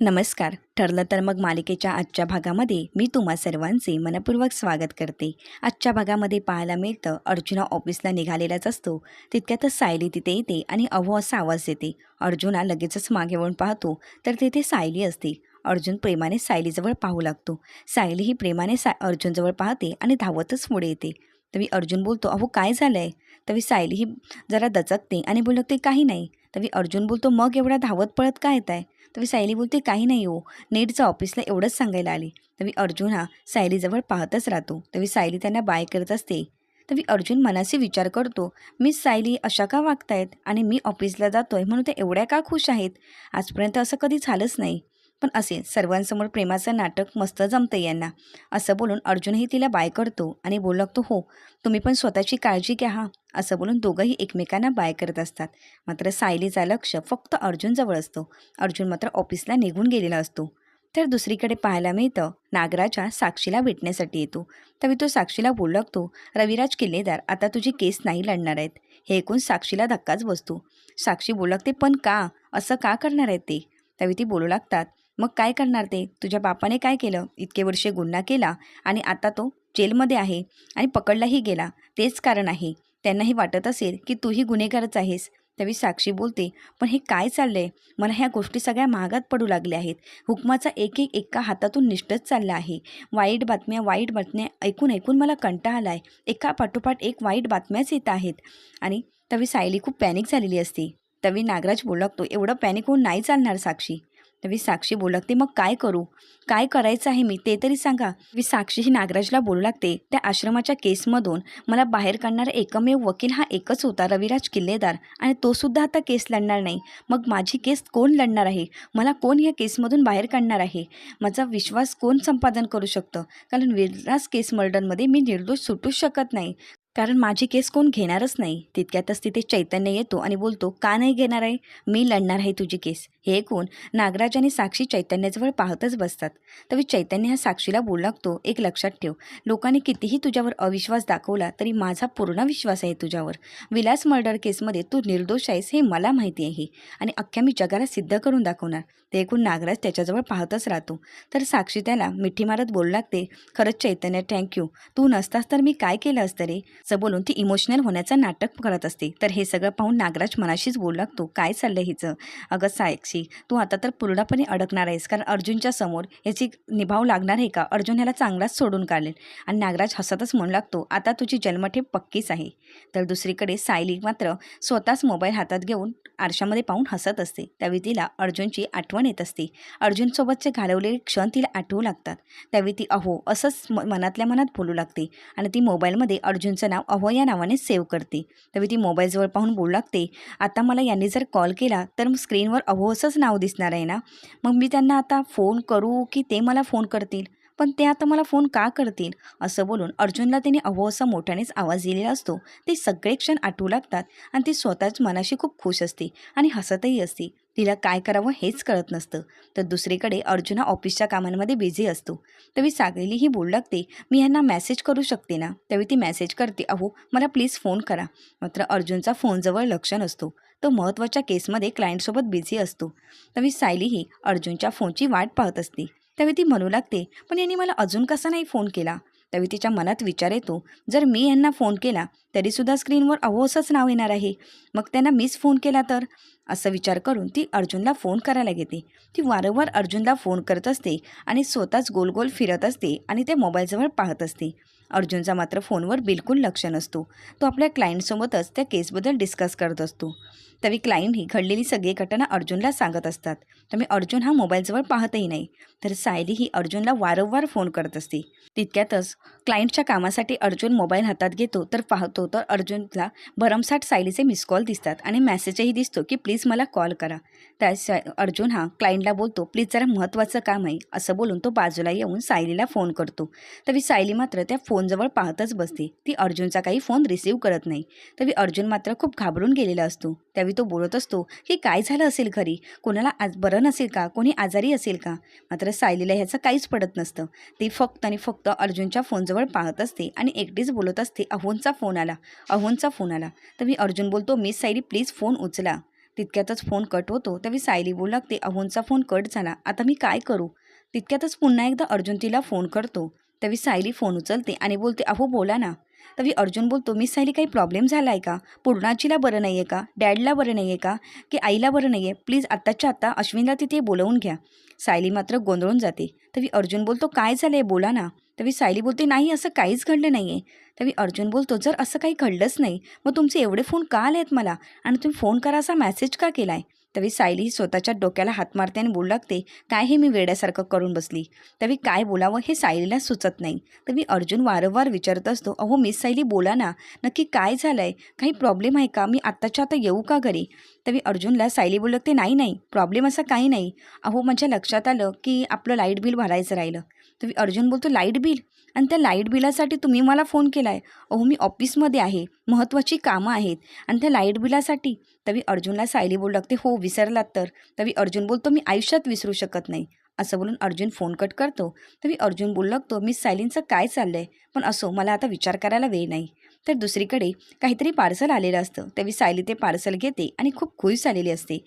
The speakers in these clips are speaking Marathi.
नमस्कार. ठरलं तर मग मालिकेच्या आजच्या भागामध्ये मी तुम्हा सर्वांचे मनपूर्वक स्वागत करते. आजच्या भागामध्ये पाहायला मिळतं अर्जुना ऑफिसला निघालेलाच असतो. तितक्यातच सायली तिथे येते आणि अहो असा आवाज देते. अर्जुना लगेचच मागे वळून पाहतो तर तिथे सायली असते. अर्जुन प्रेमाने सायलीजवळ पाहू लागतो. सायली ही प्रेमाने सा अर्जुनजवळ पाहते आणि धावतच पुढे येते. तरी अर्जुन बोलतो अहो काय झालं आहे तरी सायली ही जरा दचकते आणि बोलते काही नाही. तरी अर्जुन बोलतो मग एवढा धावत पळत काय येत आहे तरी सायली बोलते काही नाही हो नेटचा ऑफिसला एवढंच सांगायला आली. तरी अर्जुन हा सायलीजवळ पाहतच राहतो. तरी सायली त्यांना बाय करत असते. तरी अर्जुन मनाशी विचार करतो मी सायली अशा का वागतायत? आणि मी ऑफिसला जातोय म्हणून ते एवढ्या का खुश आहेत? आजपर्यंत असं कधी झालंच नाही. पण असे सर्वांसमोर प्रेमाचं नाटक मस्त जमतं यांना. असं बोलून अर्जुनही तिला बाय करतो आणि बोलू लागतो हो तुम्ही पण स्वतःची काळजी घ्या हा असं बोलून दोघंही एकमेकांना बाय करत असतात. मात्र सायलीचा लक्ष फक्त अर्जुनजवळ असतो. अर्जुन मात्र ऑफिसला निघून गेलेला असतो. तर दुसरीकडे पाहायला मिळतं नागराजा साक्षीला भेटण्यासाठी येतो. त्यावेळी तो साक्षीला बोलू लागतो रविराज किल्लेदार आता तुझी केस नाही लढणार आहेत. हे ऐकून साक्षीला धक्काच बसतो. साक्षी बोलू लागते पण का? असं का करणार आहेत ते? त्यावेळी ती बोलू लागतात मग काय करणार ते? तुझ्या बापाने काय केलं? इतके वर्षे गुन्हा केला आणि आता तो जेलमध्ये आहे आणि पकडलाही गेला. तेच कारण आहे. त्यांनाही वाटत असेल की तूही गुन्हेगारच आहेस. त्यावेळी साक्षी बोलते पण हे काय चाललंय? मला ह्या गोष्टी सगळ्या महागात पडू लागल्या आहेत. हुकमाचा एक एक एका हातातून निष्ठच चालला आहे. वाईट बातम्या वाईट बातम्या ऐकून ऐकून मला कंटाळा आला आहे एका पाठोपाठ एक वाईट बातम्याच येत आहेत. आणि तवी सायली खूप पॅनिक झालेली असते. तवी नागराज बोलू लागतो एवढं पॅनिक होऊन नाही चालणार साक्षी. रवी साक्षी बोलू लागते. मग काय करू? काय करायचं आहे मी? ते तरी सांगा. मी साक्षी ही नागराजला बोलू लागते. त्या आश्रमाच्या केसमधून मला बाहेर काढणारा एकमेव वकील हा एकच होता रविराज किल्लेदार. आणि तो सुद्धा आता केस लढणार नाही. मग माझी केस कोण लढणार आहे? मला कोण या केसमधून बाहेर काढणार आहे? माझा विश्वास कोण संपादन करू शकतं? कारण विराज केस मर्डरमध्ये मी निर्दोष सुटूच शकत नाही. कारण माझी केस कोण घेणारच नाही. तितक्यातच तिथे चैतन्य येतो आणि बोलतो का नाही घेणार आहे? मी लढणार आहे तुझी केस. हे ऐकून नागराज आणि साक्षी चैतन्याजवळ पाहतच बसतात. तरी चैतन्य हा साक्षीला बोलू लागतो एक लक्षात ठेव लोकांनी कितीही तुझ्यावर अविश्वास दाखवला तरी माझा पूर्ण विश्वास आहे तुझ्यावर. विलास मर्डर केसमध्ये तू निर्दोष आहेस हे मला माहिती आहे आणि अख्ख्या मी जगाला सिद्ध करून दाखवणार. ते ऐकून नागराज त्याच्याजवळ पाहतच राहतो. तर साक्षी त्याला मिठी मारत बोलू लागते खरंच चैतन्य थँक्यू तू नसतास तर मी काय केलं असतं रे? असं बोलून ती इमोशनल होण्याचं नाटक करत असते. तर हे सगळं पाहून नागराज मनाशीच बोलू लागतो. काय चाललं हिचं? अगं साक्षी तू आता तर पूर्णपणे अडकणार आहेस. कारण अर्जुनच्या समोर याची निभाव लागणार आहे का? अर्जुन ह्याला चांगलाच सोडून काढेल. आणि नागराज हसतच म्हणू लागतो आता तुझी जन्मठेप पक्कीच आहे. तर दुसरीकडे सायली मात्र स्वतःच मोबाईल हातात घेऊन आरशामध्ये पाहून हसत असते. त्यावेळी तिला अर्जुनची आठवण येत असते. अर्जुनसोबतचे घालवलेले क्षण तिला आठवू लागतात. त्यावेळी ती अहो असंच म मनातल्या मनात बोलू लागते. आणि ती मोबाईलमध्ये अर्जुनचं नाव अहो या नावाने सेव्ह करते. त्यावेळी ती मोबाईलजवळ पाहून बोलू लागते आता मला यांनी जर कॉल केला तर स्क्रीनवर अहो असंच नाव दिसणार आहे ना? मग मी त्यांना आता फोन करू की ते मला फोन करतील? पण ते आता मला फोन का करतील? असं बोलून अर्जुनला त्याने अहो असा मोठ्यानेच आवाज दिलेला असतो. ते सगळे क्षण आठवू लागतात आणि ती स्वतःच मनाशी खूप खुश असते आणि हसतही असते. तिला काय करावं हेच कळत नसतं. तर दुसरीकडे अर्जुना ऑफिसच्या कामांमध्ये बिझी असतो. त्यावेळी सागरीलीही बोलू लागते मी ह्यांना मेसेज करू शकते ना? त्यावेळी ती मेसेज करते अहो मला प्लीज फोन करा. मात्र अर्जुनचा फोनजवळ लक्ष नसतो. तो महत्त्वाच्या केसमध्ये क्लायंटसोबत बिझी असतो. त्यावेळी सायलीही अर्जुनच्या फोनची वाट पाहत असते. त्यावेळी ती म्हणू लागते पण यांनी मला अजून कसा नाही फोन केला? त्यावेळी तिच्या मनात विचार येतो. जर मी यांना फोन केला तरीसुद्धा स्क्रीनवर अहो नाव येणार आहे. मग त्यांना मीच फोन केला तर? असं विचार करून ती अर्जुनला फोन करायला घेते. ती वारंवार अर्जुनला फोन करत असते आणि स्वतःच गोल गोल फिरत असते आणि ते मोबाईलजवळ पाहत असते. अर्जुनचा मात्र फोनवर बिलकुल लक्ष नसतो. तो आपल्या क्लायंटसोबतच त्या केसबद्दल डिस्कस करत असतो. त्यावेळी क्लायंट ही घडलेली सगळी घटना अर्जुनला सांगत असतात. त्यामुळे अर्जुन हा मोबाईलजवळ पाहतही नाही तर सायली ही अर्जुनला वारंवार फोन करत असते. तितक्यातच क्लायंटच्या कामासाठी अर्जुन मोबाईल हातात घेतो तर पाहतो तर अर्जुनला भरमसाठ सायलीचे मिस कॉल दिसतात आणि मेसेजही दिसतो की प्लीज मला कॉल करा. त्या अर्जुन हा क्लायंटला बोलतो प्लीज जरा महत्त्वाचं काम आहे असं बोलून तो बाजूला येऊन सायलीला फोन करतो. तरी सायली मात्र त्या फोनजवळ पाहतच बसते. ती अर्जुनचा काही फोन रिसीव्ह करत नाही. तरी अर्जुन मात्र खूप घाबरून गेलेला असतो. त्यावेळी तो बोलत असतो की काय झालं असेल घरी? कोणाला आज बरं नसेल का? कोणी आजारी असेल का? मात्र सायलीला ह्याचं काहीच पडत नसतं. ती फक्त आणि फक्त अर्जुनच्या फोनजवळ पाहत असते आणि एकटीच बोलत असते. अहोनचा फोन आला. अहोनचा फोन आला. तर मी अर्जुन बोलतो मिस सायली प्लीज फोन उचला. तितक्यातच फोन कट होतो. त्यावेळी सायली बोलू लागते अहोनचा फोन कट झाला. आता मी काय करू? तितक्यातच पुन्हा एकदा अर्जुन तिला फोन करतो. त्यावेळी सायली फोन उचलते आणि बोलते अहो बोला ना. तरी अर्जुन बोलतो मी सायली काही प्रॉब्लेम झाला आहे का? पूर्णाचीला बरं नाही आहे का? डॅडला बरं नाही आहे का? की आईला बरं नाही आहे प्लीज आत्ताच्या आत्ता अश्विनला तिथे बोलवून घ्या. सायली मात्र गोंधळून जाते. तरी अर्जुन बोलतो काय झालं आहे बोला ना. तरी सायली बोलते नाही असं काहीच घडलं नाही आहे त्यावेळी अर्जुन बोलतो जर असं काही घडलंच नाही मग तुमचे एवढे फोन का आले आहेत मला? आणि तुम्ही फोन करा असा मेसेज का केला आहे तवी सायली ही स्वतःच्या डोक्याला हात मारते आणि बोलू लागते काय हे मी वेड्यासारखं करून बसली. तवी काय बोलावं हे सायलीला सुचत नाही. तवी अर्जुन वारंवार विचारत असतो अहो मिस सायली बोला ना. नक्की काय झालं आहे काही प्रॉब्लेम आहे का? मी आत्ताच्या आता येऊ का घरी? तवी अर्जुनला सायली बोलू लागते नाही नाही. प्रॉब्लेम असा काही नाही. अहो माझ्या लक्षात आलं की आपलं लाइट बिल भरायचं राहिलं. तवी अर्जुन बोलतो लाइट बिल? आणि त्या लाइट बिलासाठी तुम्ही मला फोन केला आहे अहो मी ऑफिसमध्ये आहे. महत्त्वाची कामं आहेत. आणि त्या लाइट बिलासाठी तवी अर्जुनला सायली बोलू लागते हो विसरलात तर. तवी अर्जुन बोलतो मी आयुष्यात विसरू शकत नाही. असं बोलून अर्जुन फोन कट करतो. तवी अर्जुन बोलू लागतो मी सायलींचं काय चाललं आहे पण असो मला आता विचार करायला वेळ नाही. तर दुसरीकडे काहीतरी पार्सल आलेलं असतं. त्यावेळी सायली ते पार्सल घेते आणि खूप खुश झालेली असते.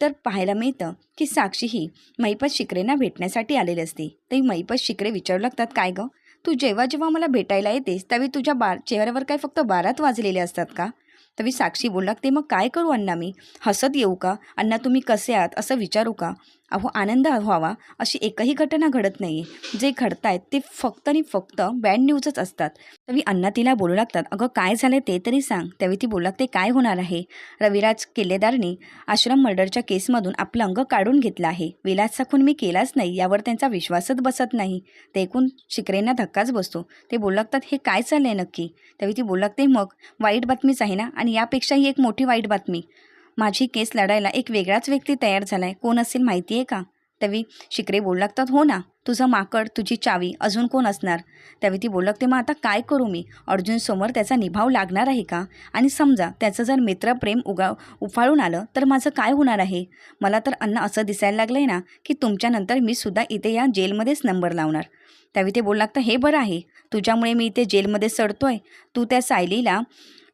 तर पाहायला मिळतं की साक्षी ही मैपत शिकरेंना भेटण्यासाठी आलेली असते. तरी मैपत शिकरे विचारू लागतात काय गं? तू जेव्हा जेव्हा मला भेटायला येतेस त्यावेळी तुझ्या बार चेहऱ्यावर काय फक्त बारात वाजलेले असतात का? त्यावेळी साक्षी बोलला ते मग काय करू अण्णा मी? हसत येऊ का? अण्णा तुम्ही कसे आहात? असं विचारू का? अहो आनंद व्हावा अशी एकही घटना घडत नाही जे घडत आहेत ते फक्त आणि फक्त बॅड न्यूजच असतात. त्यावेळी अण्णा तिला बोलू लागतात. अगं काय झालं ते तरी सांग. त्यावेळी ती बोलू लागते काय होणार आहे? रविराज किल्लेदारने आश्रम मर्डरच्या केसमधून आपलं अंग काढून घेतलं आहे. विलासचा खून मी केलाच नाही यावर त्यांचा विश्वासच बसत नाही. ते एकूण शिकरेंना धक्काच बसतो. ते बोलू लागतात हे काय चाललं आहे नक्की? त्यावेळी ती बोलू लागते मग वाईट बातमीच आहे ना? आणि यापेक्षाही एक मोठी वाईट बातमी. माझी केस लढायला एक वेगळाच व्यक्ती तयार झाला आहे कोण असेल माहिती आहे का? त्यावेळी शिकरे बोलू लागतात हो ना तुझं माकड तुझी चावी अजून कोण असणार? त्यावेळी ती बोलू लागते मग आता काय करू मी? अर्जुनसमोर त्याचा निभाव लागणार आहे का? आणि समजा त्याचं जर मित्रप्रेम उगा उफाळून आलं तर माझं काय होणार आहे? मला तर अन्न असं दिसायला लागलं आहे ना की तुमच्यानंतर मी सुद्धा इथे या जेलमध्येच नंबर लावणार. त्यावेळी ते बोलू लागतं हे बरं आहे तुझ्यामुळे मी इथे जेलमध्ये सडतोय. तू त्या सायलीला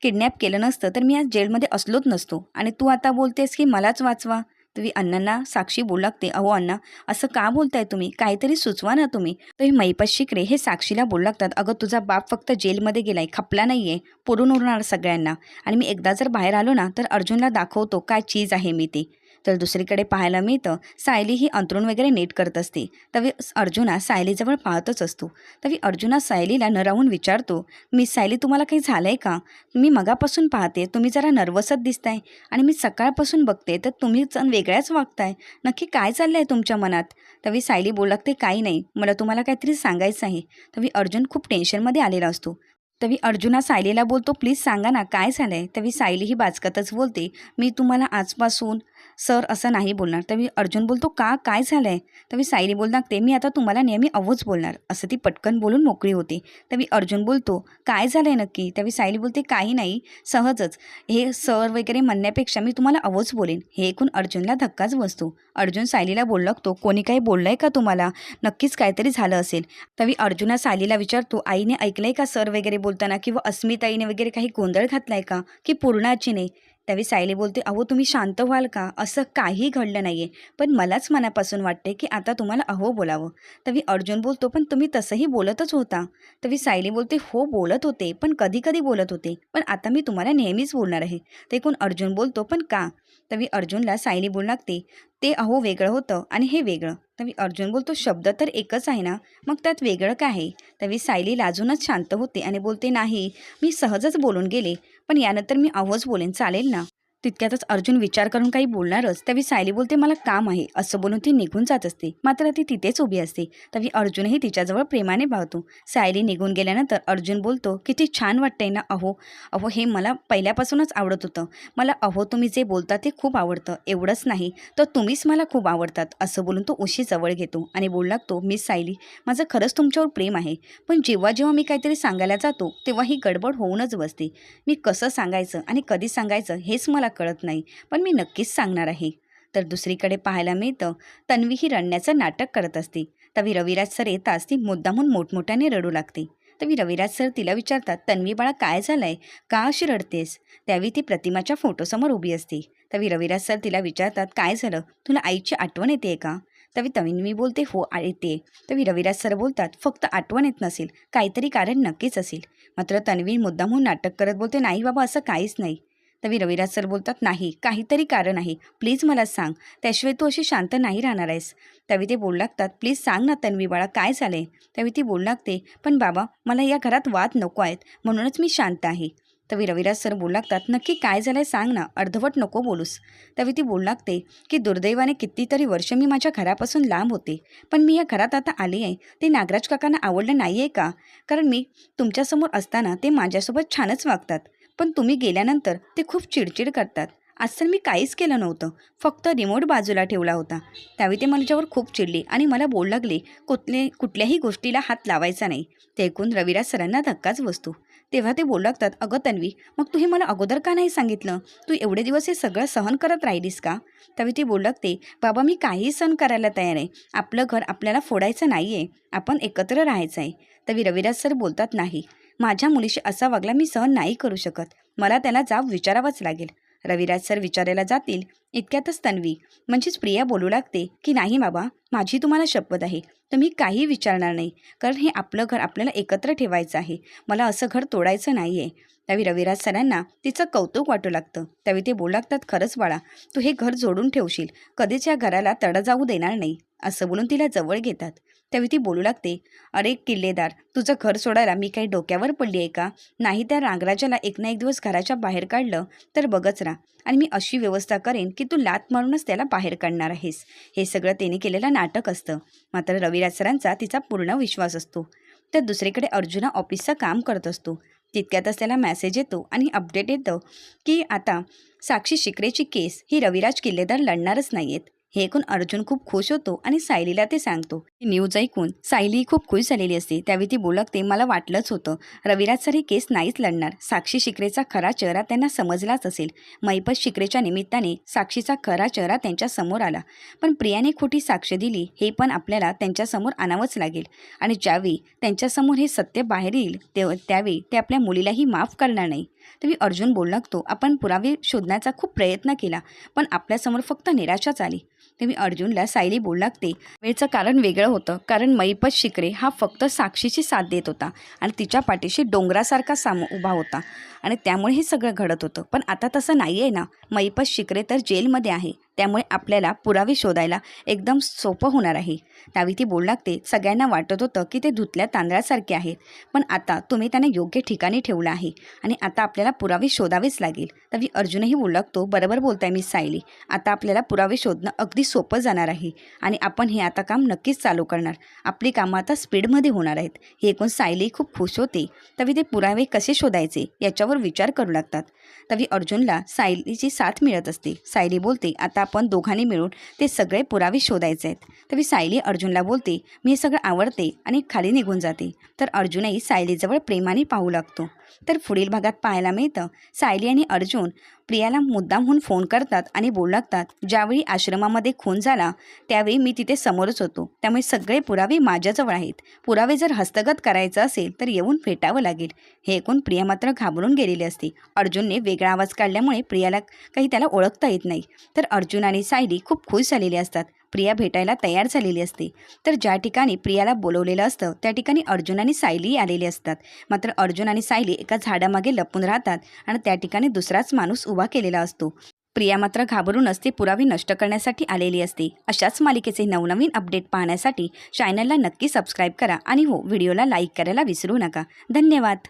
किडनॅप केलं नसतं तर मी आज जेलमध्ये असलोच नसतो. आणि तू आता बोलतेस की मलाच वाचवा. तुम्ही अण्णांना साक्षी बोलू लागते अहो अण्णा असं का बोलताय तुम्ही? काहीतरी सुचवा ना तुम्ही. तर हे मैपत शिकरे हे साक्षीला बोलू लागतात. अगं तुझा बाप फक्त जेलमध्ये गेलाय खपला नाही आहे पुरून उरणार सगळ्यांना. आणि मी एकदा जर बाहेर आलो ना तर अर्जुनला दाखवतो काय चीज आहे मी ते. तर दुसरीकडे पाहायला मिळतं सायली ही अंतरुण वगैरे नीट करत असते. तवी अर्जुना सायलीजवळ पाहतच असतो. तवी अर्जुना सायलीला न राहून विचारतो मी सायली तुम्हाला काही झालं आहे का? मी मगापासून पाहते तुम्ही जरा नर्वसच दिसताय. आणि मी सकाळपासून बघते तर तुम्ही जण वेगळ्याच वागताय. नक्की काय चाललं आहे तुमच्या मनात? तवी सायली बोलत ते काही नाही. मला तुम्हाला काहीतरी सांगायचं आहे. तवी अर्जुन खूप टेन्शनमध्ये आलेला असतो. तवी अर्जुना सायलीला बोलतो प्लीज सांगा ना काय झालं आहे तवी सायली ही बाचकतच बोलते मी तुम्हाला आजपासून सर असं नाही बोलणार. तवी अर्जुन बोलतो का? काय झालं आहे तवी सायली बोल लागते मी आता तुम्हाला नेहमी अवोच बोलणार. असं ती पटकन बोलून मोकळी होते. तर मी अर्जुन बोलतो काय झालं आहे नक्की? त्यावेळी सायली बोलते काही नाही सहजच. हे सर वगैरे म्हणण्यापेक्षा मी तुम्हाला अवोच बोलेन. हे ऐकून अर्जुनला धक्काच बसतो. अर्जुन सायलीला बोल लागतो कोणी काही बोललं आहे का तुम्हाला? नक्कीच काहीतरी झालं असेल. तवी अर्जुना सायलीला विचारतो आईने ऐकलं आहे का सर वगैरे बोलताना किंवा अस्मिताईने वगैरे काही गोंधळ घातला आहे का की पूर्णाचीने त्यावेळी सायली बोलते अहो तुम्ही शांत व्हाल का? असं काही घडलं नाही आहे पण मलाच मनापासून वाटते की आता तुम्हाला अहो बोलावं. तवी अर्जुन बोलतो पण तुम्ही तसंही बोलतच होता. तवी सायली बोलते हो बोलत होते पण कधी कधी बोलत होते. पण आता मी तुम्हाला नेहमीच बोलणार आहे. ते ऐकून अर्जुन बोलतो पण का? तवी अर्जुनला सायली बोलू लागते ते अहो वेगळं होतं आणि हे वेगळं. तवी अर्जुन बोलतो शब्द तर एकच आहे ना? मग त्यात वेगळं काय आहे? तवी सायली लाजूनच शांत होते आणि बोलते नाही मी सहजच बोलून गेले पण यानंतर मी अहोच बोलेन चालेल ना? तितक्यातच अर्जुन विचार करून काही बोलणारच. त्यावेळी सायली बोलते मला काम आहे. असं बोलून ती निघून जात असते. मात्र ती तिथेच उभी असते. तवी अर्जुनही तिच्याजवळ प्रेमाने पाहतो. सायली निघून गेल्यानंतर अर्जुन बोलतो किती छान वाटतंय ना अहो. अहो हे मला पहिल्यापासूनच आवडत होतं. मला अहो तुम्ही जे बोलता ते खूप आवडतं. एवढंच नाही तर तुम्हीच मला खूप आवडतात. असं बोलून तो उशी जवळ घेतो आणि बोलू लागतो मिस सायली माझं खरंच तुमच्यावर प्रेम आहे. पण जेव्हा जेव्हा मी काहीतरी सांगायला जातो तेव्हा ही गडबड होऊनच बसते. मी कसं सांगायचं आणि कधी सांगायचं हेच मला कळत नाही पण मी नक्कीच सांगणार आहे. तर दुसरीकडे पाहायला मिळतं तन्वी ही रडण्याचं नाटक करत असते. तवी रविराज सर येताच ती मुद्दामून मोठमोठ्याने रडू लागते. तवी रविराज सर तिला विचारतात तन्वी बाळा काय झालंय? का अशी रडतेस? त्यावेळी ती प्रतिमाच्या फोटोसमोर उभी असते. तवी रविराज सर तिला विचारतात काय झालं? तुला आईची आठवण येते का? तवी तन्वी बोलते हो येते तवी रविराज सर बोलतात फक्त आठवण येत नसेल काहीतरी कारण नक्कीच असेल. मात्र तन्वी मुद्दामहून नाटक करत बोलते नाही बाबा असं काहीच नाही. तवी रविराज सर बोलतात नाही काहीतरी कारण आहे. प्लीज मला सांग. त्याशिवाय तू अशी शांत नाही राहणार आहेस. तवी ते बोलू लागतात प्लीज सांग ना तन्वी बाळा काय झालंय? तवी ती बोलू लागते पण बाबा मला या घरात वाद नको आहेत. म्हणूनच मी शांत आहे. तवी रविराज सर बोलू लागतात नक्की काय झालंय सांग ना. अर्धवट नको बोलूस. तवी ती बोलू लागते की दुर्दैवाने कितीतरी वर्ष मी माझ्या घरापासून लांब होते. पण मी या घरात आता आली आहे. ते नागराज काकांना आवडलं नाही आहे का? कारण मी तुमच्यासमोर असताना ते माझ्यासोबत छानच वागतात. पण तुम्ही गेल्यानंतर ते खूप चिडचिड करतात. आज तर मी काहीच केलं नव्हतं. फक्त रिमोट बाजूला ठेवला होता. त्यावेळी ते माझ्यावर खूप चिडले आणि मला बोल लागले कुठले कुठल्याही गोष्टीला हात लावायचा नाही. ते ऐकून रविराज सरांना धक्काच बसतो. तेव्हा ते बोलू लागतात अगं तन्वी मग तू हे मला अगोदर का नाही सांगितलं? तू एवढे दिवस हे सगळं सहन करत राहिलीस का? त्यावेळी ती बोलू लागते बाबा मी काहीही सहन करायला तयार आहे. आपलं घर आपल्याला फोडायचं नाही आहे आपण एकत्र राहायचं आहे तवी रविराज सर बोलतात नाही माझ्या मुलीशी असा वागला मी सहन नाही करू शकत. मला त्याला जाब विचारावाच लागेल. रविराज सर विचारायला जातील. इतक्यातच तन्वी म्हणजेच प्रिया बोलू लागते की नाही बाबा माझी तुम्हाला शपथ आहे. तर मी काही विचारणार नाही. कारण हे आपलं घर आपल्याला एकत्र ठेवायचं आहे. मला असं घर तोडायचं नाही आहे त्यावेळी रविराज सरांना तिचं कौतुक वाटू लागतं. त्यावेळी ते बोलू लागतात खरंच बाळा तू हे घर जोडून ठेवशील. कधीच या घराला तडा जाऊ देणार नाही. असं बोलून तिला जवळ घेतात. त्यावेळी ती बोलू लागते अरे किल्लेदार तुझं घर सोडायला मी काही डोक्यावर पडली आहे का? नाही त्या रांगराजाला एक ना एक दिवस घराच्या बाहेर काढलं तर बघच राहा. आणि मी अशी व्यवस्था करेन की तू लात मारूनच त्याला बाहेर काढणार आहेस. हे सगळं त्याने केलेलं नाटक असतं. मात्र रविराज सरांचा तिचा पूर्ण विश्वास असतो. तर दुसरीकडे अर्जुना ऑफिसचं काम करत असतो. तितक्यातच त्याला मेसेज येतो आणि अपडेट येतं की आता साक्षी शिकरेची केस ही रविराज किल्लेदार लढणारच नाही आहेत हे ऐकून अर्जुन खूप खुश होतो आणि सायलीला ते सांगतो न्यूज ऐकून सायली खूप खुश झालेली असते. त्यावेळी ती बोलकते मला वाटलंच होतं. रविराज सर हे केस नाहीच लढणार. साक्षी शिकरेचा खरा चेहरा त्यांना समजलाच असेल. मैपत शिकरेच्या निमित्ताने साक्षीचा खरा चेहरा त्यांच्यासमोर आला. पण प्रियाने खोटी साक्ष दिली हे पण आपल्याला त्यांच्यासमोर आणावंच लागेल. आणि ज्यावेळी त्यांच्यासमोर हे सत्य बाहेर येईल ते त्यावेळी ते आपल्या मुलीलाही माफ करणार नाही. तरी अर्जुन बोलू लागतो आपण पुरावे शोधण्याचा खूप प्रयत्न केला पण आपल्यासमोर फक्त निराशाच आली. तेव्हा अर्जुनला सायली बोलू लागते वेळचं कारण वेगळं होतं कारण मैपत शिकरे हा फक्त साक्षीची साथ देत होता आणि तिच्या पाठीशी डोंगरासारखा साम उभा होता आणि त्यामुळे हे सगळं घडत होतं. पण आता तसं नाही आहे ना. मैपत शिकरे तर जेलमध्ये आहे. त्यामुळे आपल्याला पुरावे शोधायला एकदम सोपं होणार आहे. त्यावेळी ती बोलू लागते सगळ्यांना वाटत होतं की ते धुतल्या तांदळासारखे आहेत पण आता तुम्ही त्यांना योग्य ठिकाणी ठेवलं आहे आणि आता आपल्याला पुरावे शोधावेच लागेल. तवी अर्जुनही बोलू लागतो बरोबर बोलताय मी सायली आता आपल्याला पुरावे शोधणं अगदी सोपं जाणार आहे आणि आपण हे आता काम नक्कीच चालू करणार. आपली कामं आता स्पीडमध्ये होणार आहेत. हे ऐकून सायली खूप खुश होते. तवी ते पुरावे कसे शोधायचे याच्यावर विचार करू लागतात. तवी अर्जुनला सायलीची साथ मिळत असते. सायली बोलते आता आपण दोघांनी मिळून ते सगळे पुरावे शोधायचे आहेत. तवी सायली अर्जुनला बोलते मी हे सगळं आवडते आणि खाली निघून जाते. तर अर्जुनही सायलीजवळ प्रेमाने पाहू लागतो. तर पुढील भागात पाहायला मिळतं सायली आणि अर्जुन प्रियाला मुद्दामहून फोन करतात आणि बोलू लागतात. ज्यावेळी आश्रमामध्ये खून झाला त्यावेळी मी तिथे समोरच होतो. त्यामुळे सगळे पुरावे माझ्याजवळ आहेत. पुरावे जर हस्तगत करायचं असेल तर येऊन भेटावं लागेल. हे ऐकून प्रिया मात्र घाबरून गेलेली असते. अर्जुनने वेगळा आवाज काढल्यामुळे प्रियाला काही त्याला ओळखता येत नाही. तर अर्जुन आणि सायली खूप खुश झालेली असतात. प्रिया भेटायला तयार झालेली असते. तर ज्या ठिकाणी प्रियाला बोलवलेलं असतं त्या ठिकाणी अर्जुन आणि सायली आलेली असतात. मात्र अर्जुन आणि सायली एका झाडामागे लपून राहतात आणि त्या ठिकाणी दुसराच माणूस उभा केलेला असतो. प्रिया मात्र घाबरूनच ते पुरावे नष्ट करण्यासाठी आलेली असते. अशाच मालिकेचे नवनवीन अपडेट पाहण्यासाठी चॅनलला नक्की सबस्क्राईब करा आणि हो व्हिडिओला लाईक करायला विसरू नका. धन्यवाद!